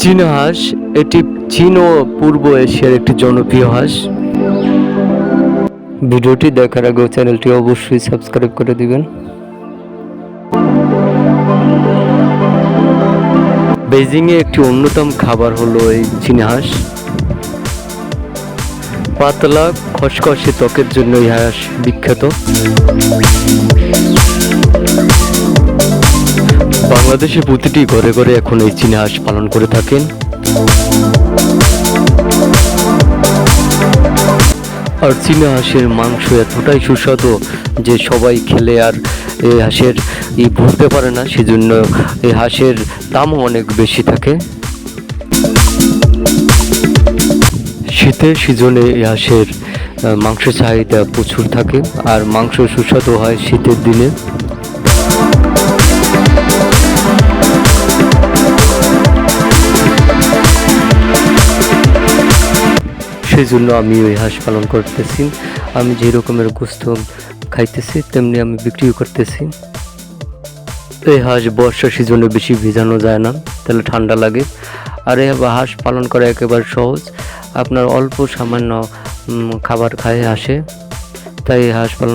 চীনা হাঁস, এটি চীন ও পূর্ব এশিয়ার একটি জনপ্রিয় হাঁস। ভিডিওটি দেখার আগে চ্যানেলটি অবশ্যই সাবস্ক্রাইব করে দিবেন। বেজিংয়ে একটি অন্যতম খাবার হলো এই চীনা হাঁস। পাতলা, খসখসে ত্বকের জন্য এই হাঁস বিখ্যাত। বাংলাদেশের প্রতিটি ঘরে ঘরে এখন এই চীনা হাঁস পালন করে থাকেন। আর চীনা হাঁসের মাংস এতটাই সুস্বাদু যে সবাই খেলে আর এই হাঁসের ই ভুলতে পারে না, সেজন্য এই হাঁসের দামও অনেক বেশি থাকে। শীতের সিজনে এই হাঁসের মাংসের চাহিদা প্রচুর থাকে, আর মাংস সুস্বাদু হয় শীতের দিনে। সেই জন্য আমি ওই হাঁস পালন করতেছি। আমি যে রকমের গোস্ত খাইতেছি, তেমনি আমি বিক্রিও করতেছি। এই হাঁস বর্ষা সিজনে বেশি ভিজানো যায় না, তাহলে ঠান্ডা লাগে। আর এই হাঁস পালন করা একেবারে সহজ। আপনার অল্প সামান্য খাবার খায় আসে তাই হাঁস পালন